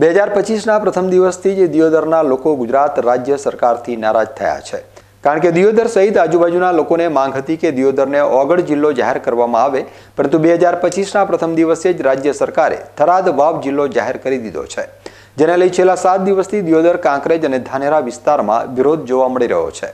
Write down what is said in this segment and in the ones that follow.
બે હજાર પચીસના પ્રથમ દિવસથી જ દિયોદરના લોકો ગુજરાત રાજ્ય સરકારથી નારાજ થયા છે. કારણ કે દિયોદર સહિત આજુબાજુના લોકોને માંગ હતી કે દિયોદરને ઓગળ જિલ્લો જાહેર કરવામાં આવે, પરંતુ બે હજાર પચીસના પ્રથમ દિવસે જ રાજ્ય સરકારે થરાદ વાવ જિલ્લો જાહેર કરી દીધો છે, જેને લઈ છેલ્લા સાત દિવસથી દિયોદર, કાંકરેજ અને ધાનેરા વિસ્તારમાં વિરોધ જોવા મળી રહ્યો છે.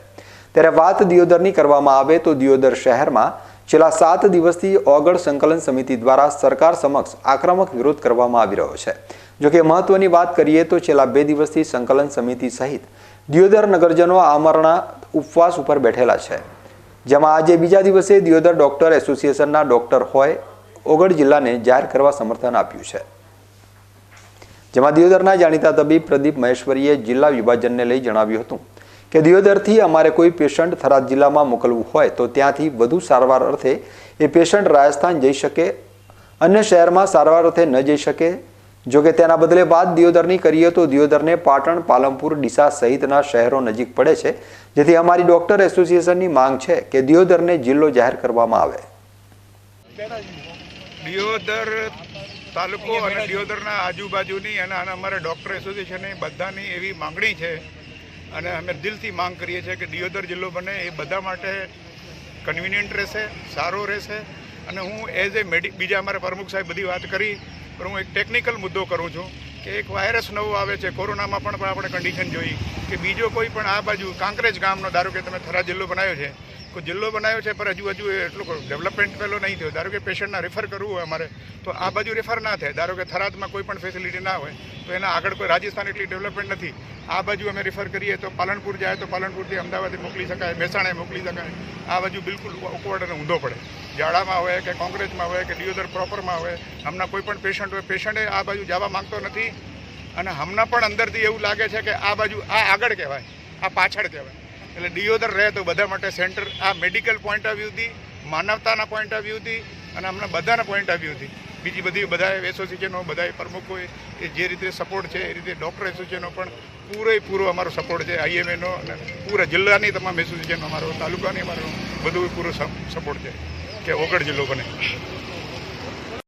ત્યારે વાત દિયોદરની કરવામાં આવે તો દિયોદર શહેરમાં છેલ્લા સાત દિવસથી ઓગળ સંકલન સમિતિ દ્વારા સરકાર સમક્ષ આક્રમક વિરોધ કરવામાં આવી રહ્યો છે. જોકે મહત્વની વાત કરીએ તો છેલ્લા બે દિવસથી સંકલન સમિતિ સહિત દિયોદર નગરજનો આમરણા ઉપવાસ ઉપર બેઠેલા છે. જેમાં આજે બીજા દિવસે દિયોદર ડોક્ટર એસોસિએશનના ડોક્ટર હોય, ઓગળ જિલ્લાને જાહેર કરવા સમર્થન આપ્યું છે. જેમાં દિયોદરના જાણીતા તબીબ પ્રદીપ મહેશ્વરીએ જિલ્લા વિભાજનને લઈ જણાવ્યું હતું. કે દિયોદરથી અમારે કોઈ પેશન્ટ થરાદ જિલ્લામાં મોકલવું હોય તો ત્યાંથી વધુ સારવાર અર્થે એ પેશન્ટ રાજસ્થાન જઈ શકે, અન્ય શહેરમાં સારવાર અર્થે ન જઈ શકે. જો કે તેના બદલે બાદ દિયોદરની કરીએ તો દિયોદરને પાટણ, પાલનપુર, ડીસા સહિતના શહેરો નજીક પડે છે, જેથી અમારી ડોક્ટર એસોસિએશનની માંગ છે કે દિયોદરને જિલ્લો જાહેર કરવામાં આવે. દિયોદર તાલુકો અને દિયોદરના આજુબાજુની અને અમારા ડૉક્ટર એસોસિએશનની બધાની એવી માંગણી છે અને અમે દિલથી માંગ કરીએ છીએ કે દિયોદર જિલ્લો બને, એ બધા માટે કન્વિનિયન્ટ રહેશે, સારો રહેશે. અને હું એઝ એ મેડિક બીજા અમારા પ્રમુખ સાહેબ બધી વાત કરી, પણ હું એક ટેકનિકલ મુદ્દો કરું છું કે એક વાયરસ નવો આવે છે, કોરોનામાં પણ આપણે કન્ડિશન જોઈ કે બીજો કોઈ પણ આ બાજુ, કાંકરેજ ગામનો, ધારો કે તમે થરા જિલ્લો બનાવ્યો છે કોઈ જિલ્લો બનાવ્યો છે પણ હજુ હજુ એટલું ડેવલપમેન્ટ પહેલો નહીં થયો. ધારો કે પેશન્ટના રેફર કરવું હોય અમારે, તો આ બાજુ રેફર ના થાય. ધારો કે થરાદમાં કોઈ પણ ફેસિલિટી ના હોય, તો એના આગળ કોઈ રાજસ્થાન એટલી ડેવલપમેન્ટ નથી. આ બાજુ અમે રેફર કરીએ તો પાલનપુર જાય તો પાલનપુરથી અમદાવાદ મોકલી શકાય મહેસાણા મોકલી શકાય. આ બાજુ બિલકુલ ઓકવર્ડ અને ઊંધો પડે. જાડામાં હોય કે કોંગ્રેસમાં હોય કે ડિયોધર પ્રોપરમાં હોય, હમણાં કોઈ પણ પેશન્ટ હોય પેશન્ટે આ બાજુ જવા માંગતો નથી. અને હમણાં પણ અંદરથી એવું લાગે છે કે આ બાજુ આ આગળ કહેવાય, આ પાછળ કહેવાય. એટલે ડિયોદર રહે તો બધા માટે સેન્ટર આ મેડિકલ પોઈન્ટ ઓફ વ્યૂથી માનવતાના પોઈન્ટ ઓફ વ્યૂથી અને હમણાં બધાના પોઈન્ટ ઓફ વ્યૂથી બીજી બધી બધા એસોસિએશનો બધા પ્રમુખોએ કે જે રીતે સપોર્ટ છે, એ રીતે ડૉક્ટર એસોસિએશનો પણ પૂરેપૂરો અમારો સપોર્ટ છે આઈએમએનો અને પૂરા જિલ્લાની તમામ એસોસિએશનો અમારો, તાલુકાની અમારો બધું પૂરો સપોર્ટ છે, કે ઓગળ જિલ્લો બને.